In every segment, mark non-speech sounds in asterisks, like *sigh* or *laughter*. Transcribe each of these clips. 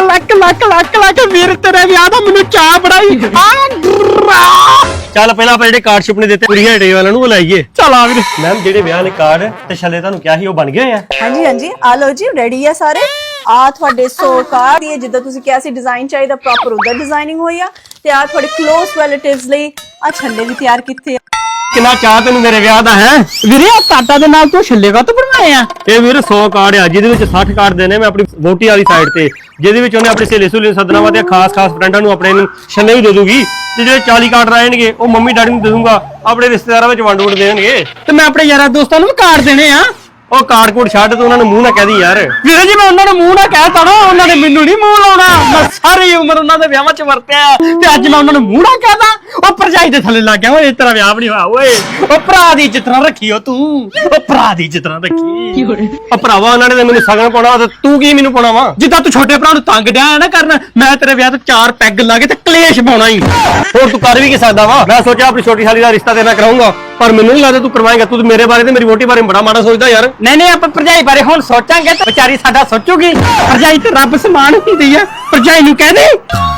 ਲੱਕ ਲੱਕ ਲੱਕ ਲੱਕ ਵੀਰ ਤੇਰੇ ਵਿਆਹ ਦਾ ਮੈਨੂੰ ਚਾਹ ਬੜਾਈ ਆ ਚੱਲ ਪਹਿਲਾਂ ਆਪਾਂ ਜਿਹੜੇ ਕਾਰਡ ਸ਼ਿਪ ਨੇ ਦਿੱਤੇ ਕੁੜੀਆਂ ਡੇ ਵਾਲਿਆਂ ਨੂੰ ਬੁਲਾਈਏ। ਚਲ ਆ ਵੀਰ। ਮੈਮ ਜਿਹੜੇ ਵਿਆਹ ਵਾਲੇ ਕਾਰਡ ਤੇ ਛੱਲੇ ਤੁਹਾਨੂੰ ਕਿਹਾ ਸੀ ਉਹ ਬਣ ਗਏ ਆ? ਹਾਂਜੀ ਹਾਂਜੀ। ਆ ਲਓ ਜੀ ਰੈਡੀ ਆ ਸਾਰੇ। ਆ ਤੁਹਾਡੇ ਸੋ ਕਾਰਡ ਇਹ ਜਿੱਦਾਂ ਤੁਸੀਂ ਕਿਹਾ ਸੀ ਡਿਜ਼ਾਈਨ ਚਾਹੀਦਾ ਪ੍ਰੋਪਰ ਉਹਦਾ ਡਿਜ਼ਾਈਨਿੰਗ ਹੋਈ ਆ। ਤੇ ਆ ਤੁਹਾਡੇ ক্লোਜ਼ ਰਿਲੇਟਿਵਸ ਲਈ ਆ ਛੱਲੇ ਵੀ ਤਿਆਰ ਕੀਤੇ ਆ। ਕਿੰਨਾ ਚਾਹ ਤੈਨੂੰ ਮੇਰੇ ਵਿਆਹ ਦਾ ਹੈ? ਵੀਰੇ ਆ ਕਾਟਾ ਦੇ ਨਾਲ ਤੂੰ ਛੱਲੇ ਕਾ ਬਣਵਾਏ ਆ। ਇਹ ਵੀਰ 100 ਕਾਰਡ ਆ ਜਿਹਦੇ ਵਿੱਚ 60 ਕਾਰਡ ਦੇਣੇ ਮੈਂ ਆਪਣੀ ਵੋਟੀ ਵਾਲੀ ਸਾਈਡ ਤੇ। ਜਿਹਦੇ ਵਿੱਚ ਉਹਨੇ ਆਪਣੀ ਸਹੇਲੀ ਸੁਹੇਲੀ ਨੂੰ ਸੱਦਣਾ ਵਾ ਤੇ ਖਾਸ ਖਾਸ ਫਰੈਂਡਾਂ ਨੂੰ ਆਪਣੇ ਨੂੰ ਵੀ ਦੇ ਦੂਗੀ। ਤੇ ਜਿਹੜੇ 40 ਕਾਰਡ ਰਹਿਣਗੇ ਉਹ ਮੰਮੀ ਡੈਡੀ ਨੂੰ ਦੇ ਦੂੰਗਾ ਆਪਣੇ ਰਿਸ਼ਤੇਦਾਰਾਂ ਵਿੱਚ ਵੰਡ ਵੰਡ ਦੇਣਗੇ। ਤੇ ਮੈਂ ਆਪਣੇ ਯਾਰਾਂ ਦੋਸਤਾਂ ਨੂੰ ਵੀ ਕਾਰਡ ਦੇਣੇ ਆ। ਉਹ ਕਾਰਡ ਕੋਡ ਛੱਡ ਤੂੰ ਉਹਨਾਂ ਨੂੰ ਮੂੰਹ ਨਾ ਕਹਿ ਦੀ ਯਾਰ। ਵੀਰੇ ਜੀ ਮੈਂ ਉਹਨਾਂ ਨੂੰ ਮੂੰਹ ਨਾ ਕਹਿਤਾ ਨਾ ਉਹਨਾਂ ਨੇ ਮੈਨੂੰ ਨਹੀਂ ਮੂੰਹ ਲਾਉਣਾ। ਮੈਂ ਸਾਰੀ ਉਮਰ ਉਹਨਾਂ ਦੇ ਵਿਆਹਾਂ 'ਚ ਵਰਤਿਆ ਤੇ ਅੱਜ ਮੈਂ ਉਹਨਾਂ ਨੂੰ ਮੂੰਹ ਨਾ ਕਹਿਦਾ ਉਹ ਭਰਜਾਈ ਦੇ ਥੱਲੇ ਲੱਗ ਗਿਆ ਓਏ ਤੇਰਾ ਵਿਆਹ ਵੀ ਨਹੀਂ ਹੋਇਆ ਓਏ। ਉਹ ਭਰਾ ਦੀ ਇੱਜ਼ਤ ਨਾ ਰੱਖੀ ਓ ਤੂੰ। ਉਹ ਭਰਾ ਦੀ ਇੱਜ਼ਤ ਨਾ ਰੱਖੀ। ਉਹ ਭਰਾਵਾ ਉਹਨਾਂ ਨੇ ਤਾਂ ਮੈਨੂੰ ਸਗਨ ਪਾਉਣਾ ਤੇ ਤੂੰ ਕੀ ਮੈਨੂੰ ਪਾਉਣਾ ਵਾ? ਜਿੱਦਾਂ ਤੂੰ ਛੋਟੇ ਭਰਾ ਨੂੰ ਤੰਗ ਡਿਆ ਨਾ ਕਰਨ ਮੈਂ ਤੇਰੇ ਵਿਆਹ ਤੇ ਚਾਰ ਪੈਗ ਲਾ ਕੇ ਤੇ ਕਲੇਸ਼ ਪਾਉਣਾ ਹੀ ਹੋਰ ਤੂੰ ਕਰ ਵੀ ਕੀ ਸਕਦਾ ਵਾ? ਮੈਂ ਸੋਚਿਆ ਆਪਣੀ ਛੋਟੀ ਸਾਲੀ ਦਾ ਰਿਸ਼ਤਾ ਨਾਲ ਕਰਾਉਂਗਾ ਪਰ ਮੈਨੂੰ ਨਹੀਂ ਲੱਗਦਾ ਤੂੰ ਕਰਵਾਏਂਗਾ। ਤੂੰ ਮੇਰੇ ਬਾਰੇ ਤੇ ਮੇਰੀ ਵੋਟੀ ਬਾਰੇ ਬੜਾ ਮਾੜਾ ਸੋਚਦਾ ਯਾਰ। ਨਹੀਂ ਨਹੀਂ ਆਪਾਂ ਭਰਜਾਈ ਬਾਰੇ ਹੁਣ ਸੋਚਾਂਗੇ ਤੇ ਵਿਚਾਰੀ ਸਾਡਾ ਸੋਚੂਗੀ। ਭਰਜਾਈ ਤੇ ਰੱਬ ਸਮਾਨ ਹੁੰਦੀ ਆ। ਭਰਜਾਈ ਨੂੰ ਕਹਿ ਦੇ।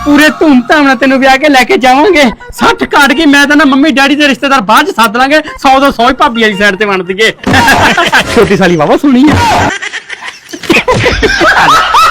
ਪੂਰੇ ਧੂਮ-ਧਾਮ ਨਾਲ ਤੈਨੂੰ ਵਿਆਹ ਕੇ ਲੈ ਕੇ ਜਾਵਾਂਗੇ। 60 ਕਾਟ ਕੇ ਮੈਂ ਤਾਂ ਨਾ ਮੰਮੀ ਡੈਡੀ ਦੇ ਰਿਸ਼ਤੇਦਾਰ ਬਾਅਦ ਚ ਸੱਦ ਲਾਂਗੇ 100 ਤੋਂ 100 ਹੀ ਭਾਬੀ ਵਾਲੀ ਸਾਈਡ ਤੇ ਵੰਡ ਦਈਏ। ਛੋਟੀ ਸਾਲੀ ਵਾਵਾ ਸੁਣੀ ਆ। *laughs*